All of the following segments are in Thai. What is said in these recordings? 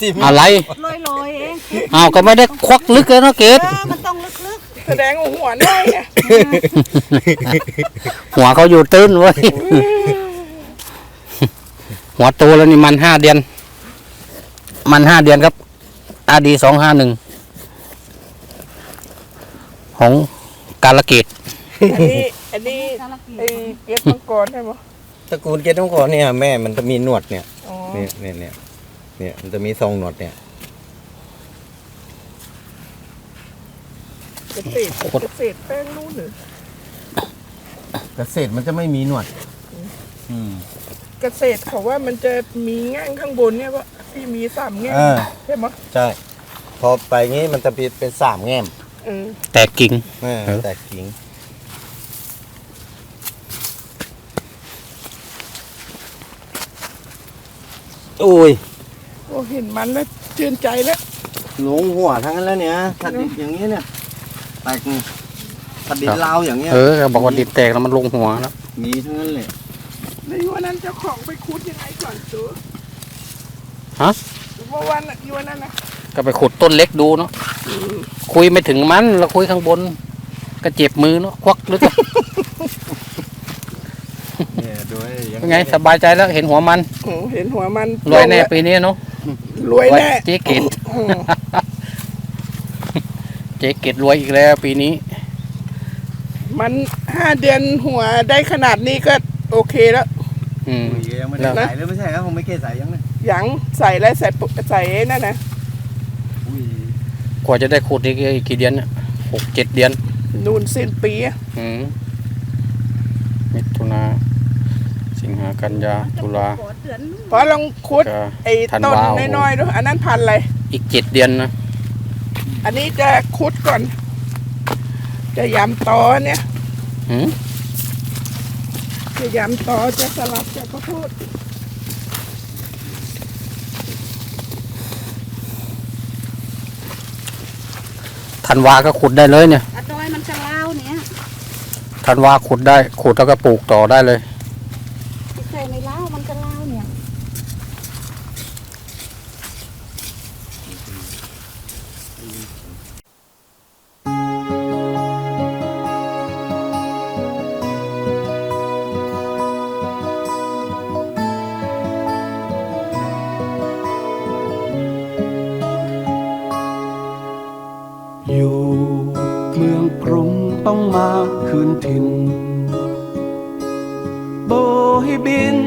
ที่มีอะไรลอยลอยๆเองอ้าวก็ไม่ได้ควักลึกเลยเนาะเกดเออมันต้องลึกแสดงว่าหัวน้อยอะหัวเขาอยู่ตื้นเว้ยหัวโตแล้วนี่มันห้าเดือน มันห้าเดือนครับอาดีสองห้าหนึ่งของกาลเกตอันนี้อันนี้ๆกาลเกไอ้ตเกล็ดมังกรใช่ไหมตระกูลเกตต้องก่อนเนี่ยแม่มันจะมีหนวดเนี่ยอ๋อเนี่ยเนี่ยเนี่ย เนี่ยมันจะมีทรงหนวดเนี่ยเกษตรเกษตรแป้งนู่นหรือเกษตรมันจะไม่มีหนวด อืม เกษตรเขาว่ามันจะมีแง่งข้างบนเนี่ยว่าที่มีสามแง่งเออ ใช่ไหมใช่ พอไปงี้มันจะเป็นเป็นสามแง่มเออแตกกิ่ง เออเออ แต่กิ่งโอ้ยโอ้ เห็นมันแล้วเจือนใจแล้วลงหัวทั้งนั้นแล้วเนี่ยถ้าดิบอย่างนี้เนี่ยแตกนี่ถ้าดิบลาวอย่างเงี้ยเออก็บอกว่าดินแตกแล้วมันลงหัวแล้วมีทั้งนั้นเลยในวันนั้นเจ้าของไปคุดยังไงก่อนจูฮะเมื่อวันน่ะอีวันนั้นนะก็ไปขุดต้นเล็กดูเนาะคุยไม่ถึงมันเราคุยข้างบน ก็เจ็บมือเนาะควักลึกอะเนี่ยด้วยอย่างเป็นไงสบายใจแล้วเห็นหัวมันโอ้เห็นหัวมันรวยแน่ปีนี้เนาะ รวยแน่เจ๊เกตอืมเจ๊เกตรวยอีกแล้วปีนี้ มันห้าเดือนหัวได้ขนาดนี้ก็โอเคแล้วอืมอุ้ยยังไม่ได้ใส่เลยไม่ใช่ครับผมไม่เกใส่ยังเลยหยังใส่แล้วใส่ปุ๊บใส่นั่นนะอุ้ยกว่าจะได้ขุดอีกอีกกี่เดือนเนี่ยหกเจ็ดเดือน นูนสิ้นปีอะอืมมิถุนา สิงหากันยาตุลาขอเดือนเพราะลองคุดก็ไอ้ธันต้นวาน้อยๆด้วยอันนั้นพันอะไร อีกเจ็ดเดือนนะอันนี้จะคุดก่อน จะยำตอเนี่ยอืมจะยำตอจะสลับจะข้าวโพดธันวาก็ขุดได้เลยเนี่ยอะดอยมันจะเล่าวเนี่ยธันวาขุดได้ขุดแล้วก็ปลูกต่อได้เลย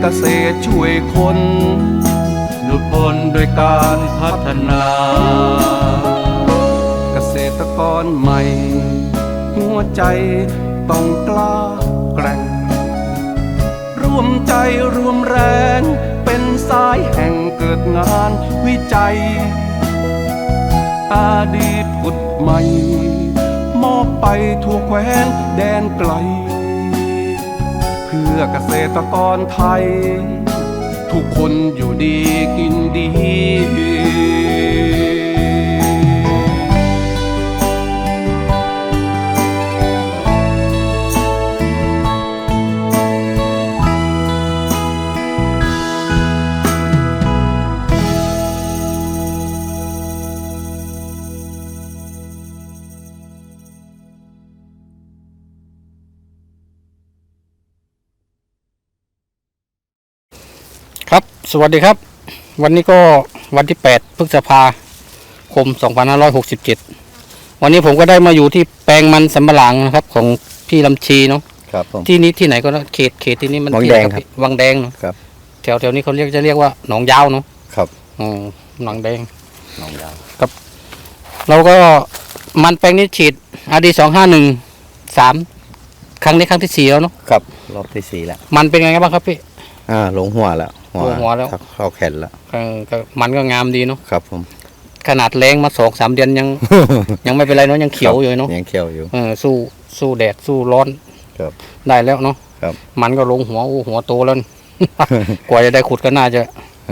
เกษตรช่วยคนหลุดพ้นโดยการพัฒนา เกษตรกรใหม่ หัวใจต้องกล้าแกร่ง ร่วมใจรวมแรง เป็นสายแห่งเกิดงานวิจัย อาดีตผุดใหม่ มอบไปทั่วแคว้นแดนไกล เพื่อเกษตรกรไทย ทุกคนอยู่ดีกินดี วัสดีครับ วันนี้ก็วันที่ 8 พฤษภาคม 2567 วันนี้ผมก็ได้มาอยู่ที่แปลงมันสำปะหลังนะครับ ของพี่ลำชีเนาะครับผมที่นี้ที่ไหนก็ได้เขตเขตที่นี้มันวังที่ไหนแดงพี่วังแดงเนาะครับ แถวแถวนี้เขาเรียกจะเรียกว่าหนองยาวเนาะครับ อ๋อหนองแดง หนองยาวเราก็มันแปลงนี้ฉีดอาดีสองห้าหนึ่งสามครั้งนี้ครั้งที่สี่แล้วเนาะครับ รอบที่สี่แล้วมันเป็นไงบ้างครับพี่ อ่าลงหัวแล้ว ลงหัวแล้ว ครับเข้าแขนแล้วเออก็มันก็งามดีเนาะครับ ผม ขนาดแรงมาสองสามเดือนยัง ยังไม่เป็นไรเนาะยังเขียวอยู่เนาะยังเขียวอยู่ เออสู้สู้แดดสู้ร้อนครับได้แล้วเนาะครับมันก็ลงหัวอู้หัวโตแล้ว กว่าจะได้ขุดก็น่าจะ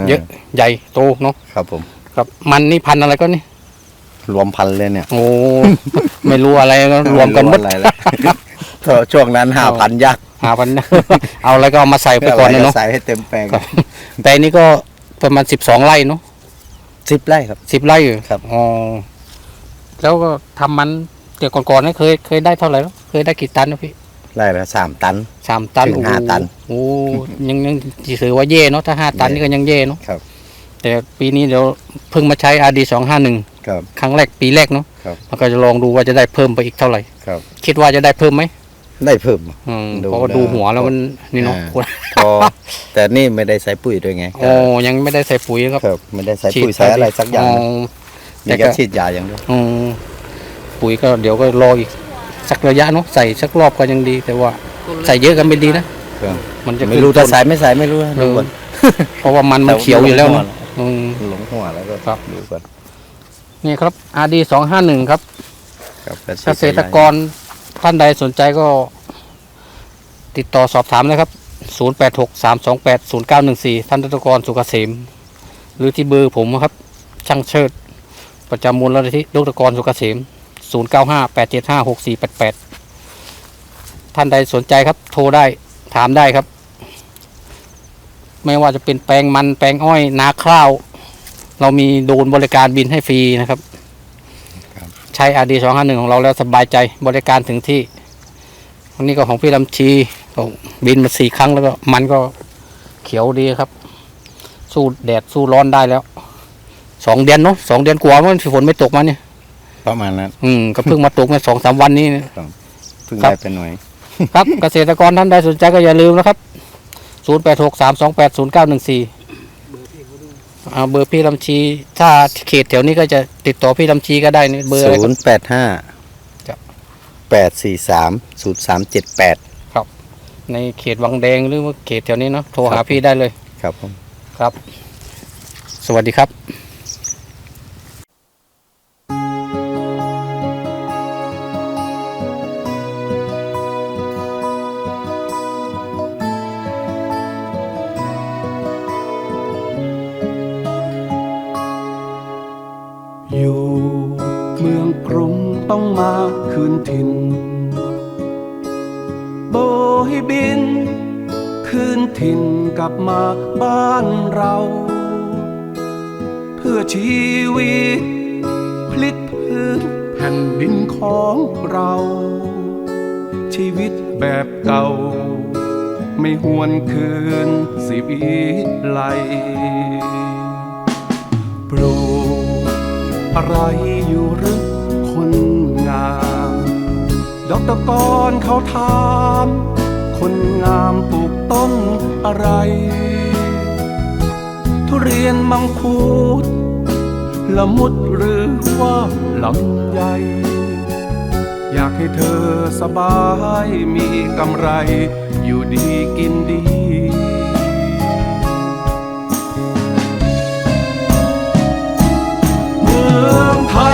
เยอะใหญ่โตเนาะครับผม ครับมันนี่พันธุ์อะไรก็นี่ รวมพันเลยเนี่ยโอ้ ไม่รู้อะไรก็รวมกันหมดอะไรแล้วเพราะช่วงนั้นห้าพันยักษ์หาพัน เอาอะไรก็เอามาใส่ไปก่อนเลยเนาะ ใส่ให้เต็มแปลงครับ แปลงนี้ก็ประมาณสิบสองไร่เนาะสิบไร่ครับ สิบไร่อยู่ครับอ๋อแล้วก็ทำมันเดี๋ยวก่อนๆนี่เคยเคยได้เท่าไหร่แล้วเคยได้กี่ตันนะพี่ไร่ละสามตันสามตันถึงห้าโอ้โตันโอ้ยังยังถือว่าเย่เนาะถ้าห้าตันนี่ก็ยังเย่เนาะครับ แต่ปีนี้เดี๋ยวเพิ่งมาใช้อาดีสองห้าหนึ่งครับครั้งแรกปีแรกเนาะครับแล้วก็จะลองดูว่าจะได้เพิ่มไปอีกเท่าไหร่ครับ คิดว่าจะได้เพิ่มไหม ได้เพิ่มอืมดูเพราะว่าดูหัวแล้วมันนี่เนาะอ่าพอ แต่นี่ไม่ได้ใส่ปุ๋ยด้วยไงโอ้ยังไม่ได้ใส่ปุ๋ยครับครับไม่ได้ใส่ปุ๋ยใส่อะไรสักอย่างแต่มีก็แค่ฉีดยาอย่างเดียวอืมปุ๋ยก็เดี๋ยวก็รออีกสักระยะเนาะใส่สักรอบก็ยังดี แต่ว่าใส่เยอะกันไม่ดีนะครับมันจะไม่รู้ขึ้ถ้านใส่ไม่ใส่ไม่รู้นะเอดูอก่อนเพราะว่ามันมันเขียวอยู่แล้วเนาะอืม หลงหัวแล้วก็ครับ ดูก่อนนี่ครับอาดีสองห้าหนึ่งครับ ครับเกษตรกร ท่านใดสนใจก็ ติดต่อสอบถามนะครับ 0 8 6 3 2 8 0 9 1 4 ท่านรัตกรสุกเกษมหรือที่เบอร์ผมครับ ช่างเชิด ประจำมูลนิธิดรกกรสุกเกษม0 9 5 8 7 5 6 4 8 8 ท่านใดสนใจครับ โทรได้ถามได้ครับ ไม่ว่าจะเป็นแปลงมันแปลงอ้อย นาข้าว เรามีโดนบริการบินให้ฟรีนะครับ ใช้อดีสองห้าหนึ่งของเราแล้วสบายใจบริการถึงที่วันนี้ก็ของพี่ลำชีก็บินมาสี่ครั้งแล้วก็มันก็เขียวดีครับ สู้แดดสู้ร้อนได้แล้วสองเดือนเนาะสองเดือนกว่ามันฝนไม่ตกมาเนี่ยประมาณนั้นอืมก็เพิ่งมาตกในสองสามวันนี้เพิ่งได้เป็นหน่วยครับเกษตรกรท่านใดสนใจก็อย่าลืมนะครับศูนย์แปดหกสามสองแปดศูนย์เก้าหนึ่งสี่ เอาเบอร์พี่ลำชี ถ้าเขตแถวนี้ก็จะติดต่อพี่ลำชีก็ได้นี่เบอร์อะไรศูนย์แปดห้าแปดสี่สามศูนย์สามเจ็ดแปดครับในเขตวังแดงหรือว่าเขตแถวนี้เนาะโทรหาพี่ได้เลยครับผม ครับ สวัสดีครับ ถิ่นโบให้บิน คืนถิ่นกลับมาบ้านเรา เพื่อชีวิต พลิกพื้นแผ่นดินของเรา ชีวิตแบบเก่า ไม่หวนคืนสิวิไลปลูกอะไรอยู่หรือคนงาดอ กตะกอนเขาถาม คนงามปลูกต้นอะไร ทุเรียนมังคุดละมุดหรือว่าลำไยอยากให้เธอสบายมีกำไร อยู่ดีกินดีเมืองไทย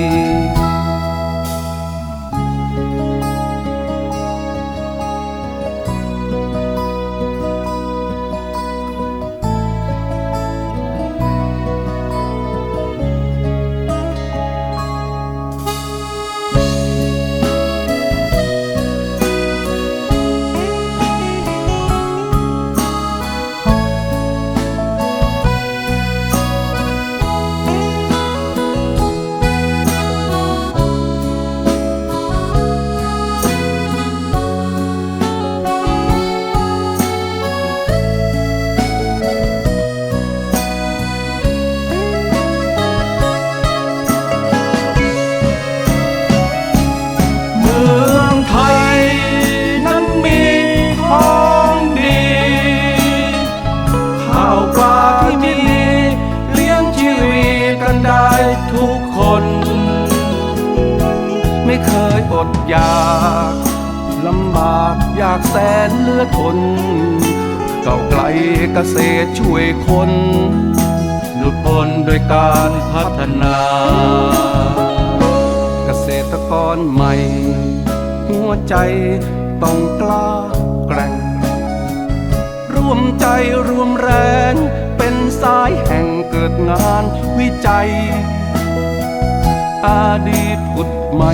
อยากแสนเลือดทนเก่าไกลเกษตรช่วยคน หลุดพ้นโดยการพัฒนา เกษตรกรใหม่ หัวใจต้องกล้าแกร่ง ร่วมใจรวมแรงเป็นสายแห่งเกิดงานวิจัย อาดีตผุดใหม่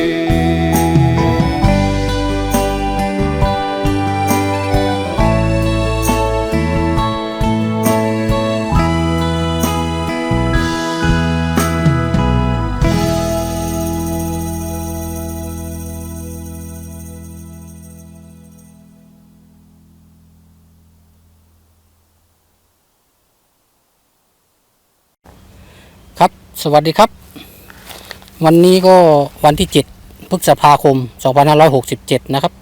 สวัสดีครับ วันนี้ก็วันที่ 7 พฤษภาคม 2567 นะครับ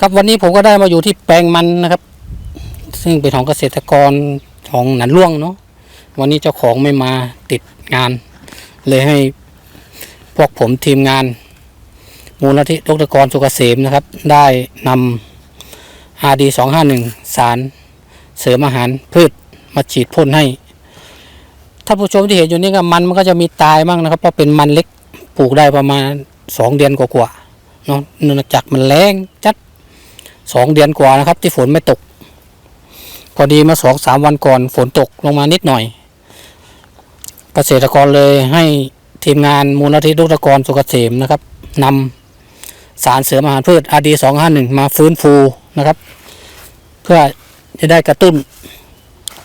ครับวันนี้ผมก็ได้มาอยู่ที่แปลงมันนะครับ ซึ่งเป็นของเกษตรกรของหนันล่วงเนาะวันนี้เจ้าของไม่มาติดงาน เลยให้พวกผมทีมงาน มูลนิธิดรกรสุกเกษมนะครับ ได้นำ RD 251 สารเสริมอาหารพืชมาฉีดพ่นให้ ถ้าผู้ชมที่เห็นอยู่นี่ก็มันมันก็จะมีตายบ้างนะครับ เพราะเป็นมันเล็กปลูกได้ประมาณสองเดือนกว่าๆเนาะเนื่องจากมันแรงจัดสองเดือนกว่านะครับ ที่ฝนไม่ตก พอดีมาสองสามวันก่อนฝนตกลงมานิดหน่อยเกษตรกรเลยให้ทีมงานมูลนิธิดุรกรสุกเกษมนะครับนำสารเสริมอาหารพืช RD สองห้าหนึ่งมาฟื้นฟูนะครับ เพื่อจะได้กระตุ้น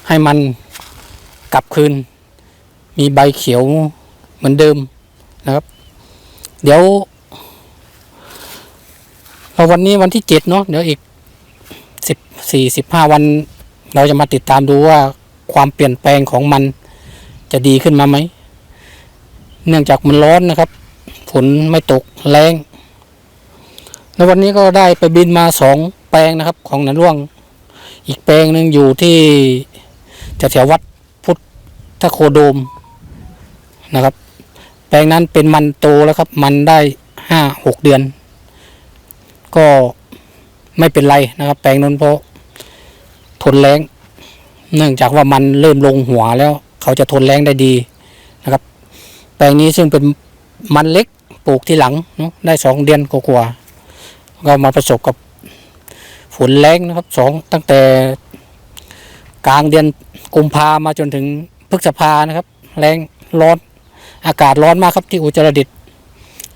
ให้มันกลับคืน มีใบเขียวเหมือนเดิมนะครับ เดี๋ยวเราวันนี้วันที่เจ็ดเนาะเดี๋ยวอีกสิบสี่สิบห้าวัน เราจะมาติดตามดูว่าความเปลี่ยนแปลงของมันจะดีขึ้นมาไหม เนื่องจากมันร้อนนะครับ ฝนไม่ตกแรงแล้ววันนี้ก็ได้ไปบินมาสองแปลงนะครับ ของนันร่วง อีกแปลงหนึ่งอยู่ที่แถวๆวัดพุทธโคโดม นะครับ แปลงนั้นเป็นมันโตแล้วครับ มันได้ห้าหกเดือน ก็ไม่เป็นไรนะครับ แปลงนั้นเพราะทนแรงเนื่องจากว่ามันเริ่มลงหัวแล้ว เขาจะทนแรงได้ดีนะครับ แปลงนี้ซึ่งเป็นมันเล็กปลูกที่หลังได้สองเดือนกว่าๆก็มาประสบกับฝนแรงนะครับสองตั้งแต่กลางเดือนกุมภามาจนถึงพฤษภานะครับ แรงร้อน อากาศร้อนมากครับที่อุตรดิตถ์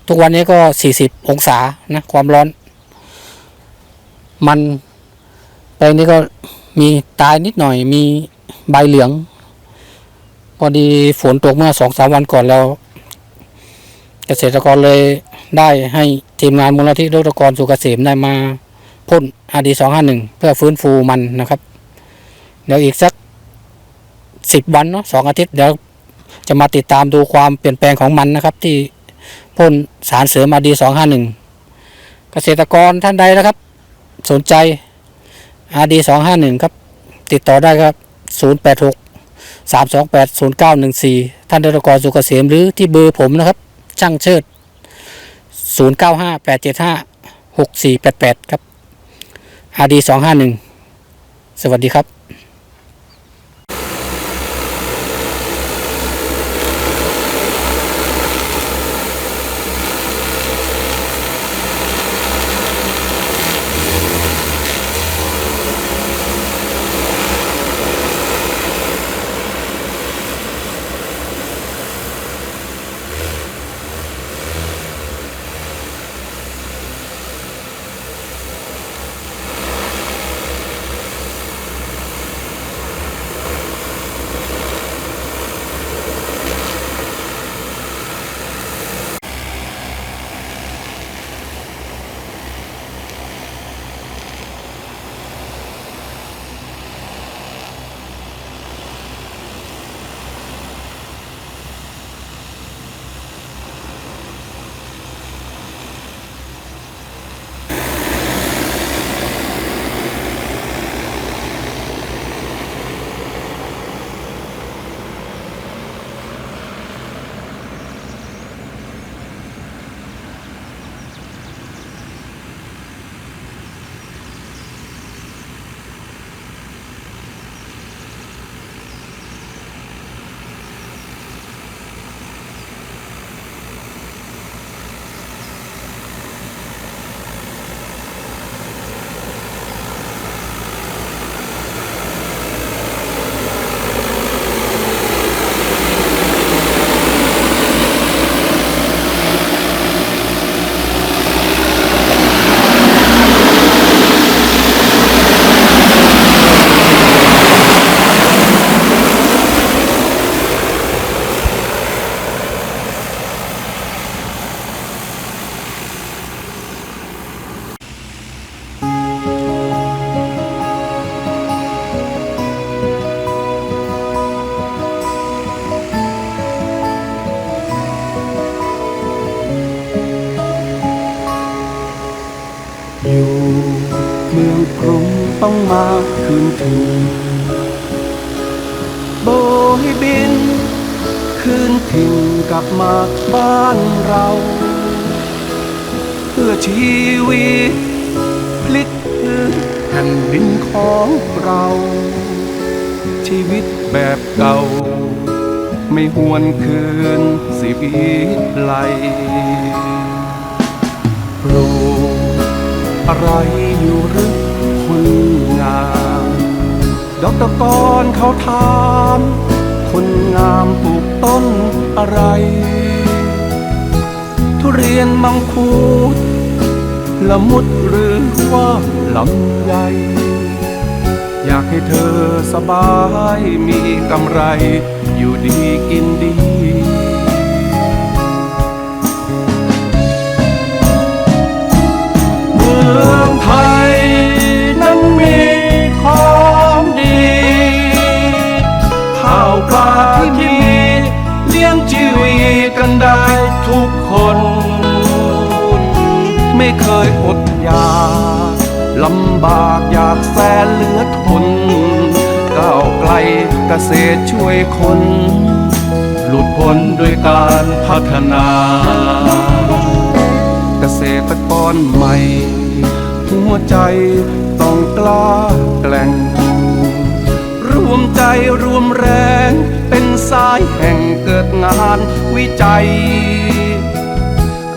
ทุกวันนี้ก็40องศานะความร้อน มันแปลงนี้ก็มีตายนิดหน่อยมีใบเหลือง พอดีฝนตกเมื่อสองสามวันก่อนแล้ว เกษตรกรเลยได้ให้ทีมงานมูลนิธิรถกรสุกเกษมได้มาพ่นอาดีสองห้าหนึ่งเพื่อฟื้นฟูมันนะครับ เดี๋ยวอีกสักสิบวันเนาะสองอาทิตย์เดี๋ยว จะมาติดตามดูความเปลี่ยนแปลงของมันนะครับ ที่พ่นสารเสริมอาดีสองห้าหนึ่งเกษตรกรท่านใดนะครับ สนใจอาดีสองห้าหนึ่งครับ ติดต่อได้ครับศูนย์แปดหกสามสองแปดศูนย์เก้าหนึ่งสี่ท่านเดรกรสุกเกษมหรือที่เบอร์ผมนะครับ ช่างเชิด0 9 5 8 7 5 6 4 8 8ครับ RD 251สวัสดีครับ มาคืนถิ่นโบยบิน คืนถิ่นกลับมาบ้านเรา เพื่อชีวิตพลิกพื้นแผ่นดินของเรา ชีวิตแบบเก่า ไม่หวนคืนสิวิไลโปรดอะไรอยู่หรือคนงามดอกตะกอนเขาถาม คนงามปลูกต้นอะไร ทุเรียนมังคุดละมุดหรือว่าลำไยอยากให้เธอสบายมีกำไร อยู่ดีกินดีเมืองไทย ไม่เคยอดอยากลำบากอยากแสนเหลือทนก้าวไกลเกษตรช่วยคน หลุดพ้นด้วยการพัฒนา เกษตรกรใหม่ หัวใจต้องกล้าแกล่งรวมใจรวมแรง เป็นสายแห่งเกิดงานวิจัย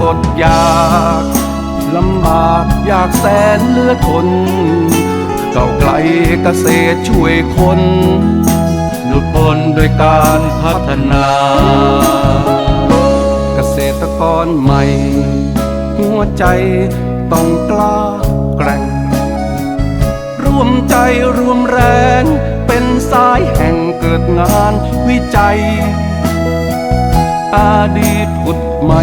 อดอยากลำบากอยากแสนเลือทนเก่าไกลเกษตรช่วยคนหลุดพ้นโดยการพัฒนา เกษตรกรใหม่ หัวใจต้องกล้าแกร่งรวมใจรวมแรง เป็นสายแห่งเกิดงานวิจัย อาดีตผุดใหม่